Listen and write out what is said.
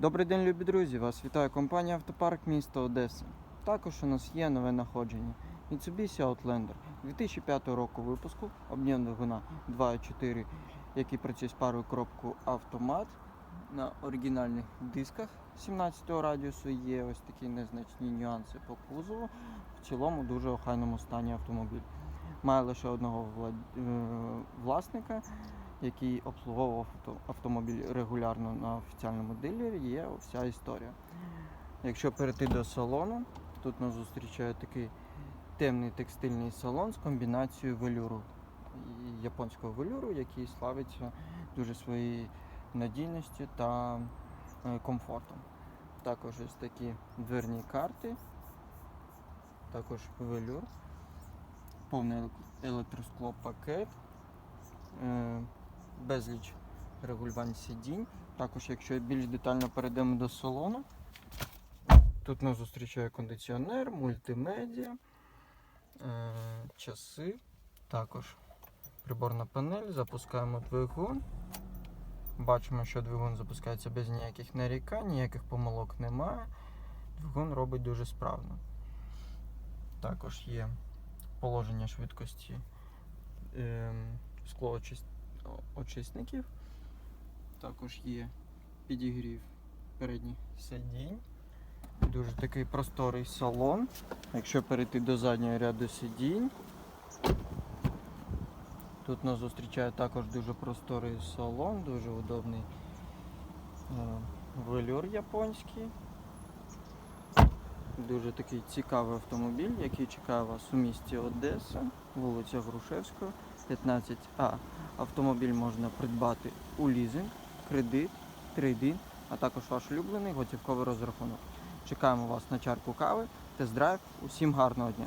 Добрий день, любі друзі! Вас вітає компанія Автопарк міста Одеса. Також у нас є нове находження. Mitsubishi Outlander 2005 року випуску, об'єм двигуна 2.4, який працює з парою коробку автомат. На оригінальних дисках 17-го радіусу є ось такі незначні нюанси по кузову. В цілому дуже охайному стані автомобіль. Має лише одного влад- е, власника, який обслуговував автомобіль регулярно на офіціальному дилері, є вся історія. Якщо перейти до салону, тут нас зустрічає такий темний текстильний салон з комбінацією велюру японського велюру, який славиться дуже своєю надійністю та е, комфортом. Також ось такі дверні карти, також велюр, повний елек- електроскло пакет, е, безліч регулювань сидінь. Також, якщо більш детально перейдемо до салону, тут нас зустрічає кондиціонер, мультимедіа, е, часи, також приборна панель, запускаємо двигун. Бачимо, що двигун запускається без ніяких нарікань, ніяких помилок немає. Двигун робить дуже справно. Також є положення швидкості ем, склоочисників. Також є підігрів передніх сидінь. Дуже такий просторий салон. Якщо перейти до заднього ряду сидінь, тут нас зустрічає також дуже просторий салон, дуже удобний е, велюр японський. Дуже такий цікавий автомобіль, який чекає вас у місті Одеса, вулиця Грушевського, 15А. Автомобіль можна придбати у лізинг, кредит, трейдин, а також ваш улюблений готівковий розрахунок. Чекаємо вас на чарку кави, тест-драйв. Усім гарного дня!